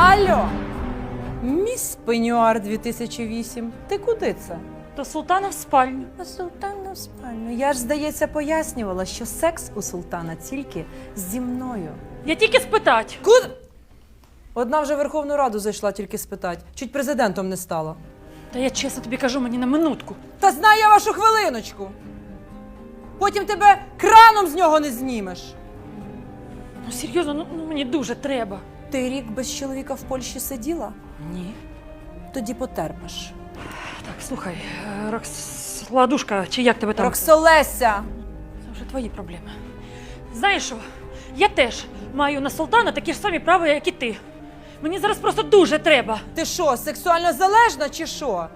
Алло! Міс Пенюар 2008. Ти куди це? До султана в спальню. На султана в спальню. Я ж, здається, пояснювала, що секс у султана тільки зі мною. Я тільки спитать. Куди? Одна вже в Верховну Раду зайшла тільки спитати. Чуть президентом не стала. Та я чесно тобі кажу мені на минутку. Та знаю я вашу хвилиночку. Потім тебе краном з нього не знімеш. Ну серйозно, ну, ну мені дуже треба. Ти рік без чоловіка в Польщі сиділа? Ні. Тоді потерпиш. Так, слухай, е, Рокс... Ладушка, чи як тебе там? Роксолеся! Це вже твої проблеми. Знаєш що? Я теж маю на султана такі ж самі права, як і ти. Мені зараз просто дуже треба. Ти що, сексуально залежна чи що?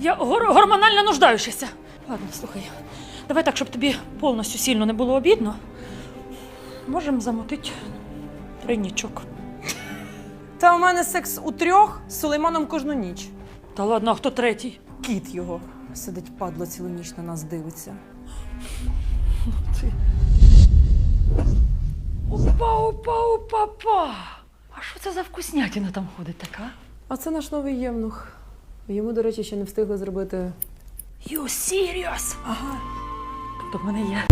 Я гор- гормонально нуждаючася. Ладно, слухай, давай так, щоб тобі повністю сильно не було обідно. Можемо замотити тройнічок. Та у мене секс у трьох з Сулейманом кожну ніч. Та ладно, а хто третій? Кіт його. Сидить падло цілу ніч на нас дивиться. Опа, опа, опа, опа. А що це за вкуснятина там ходить така? А це наш новий євнух. Йому, до речі, ще не встигли зробити. You serious? Ага. Тобто в мене є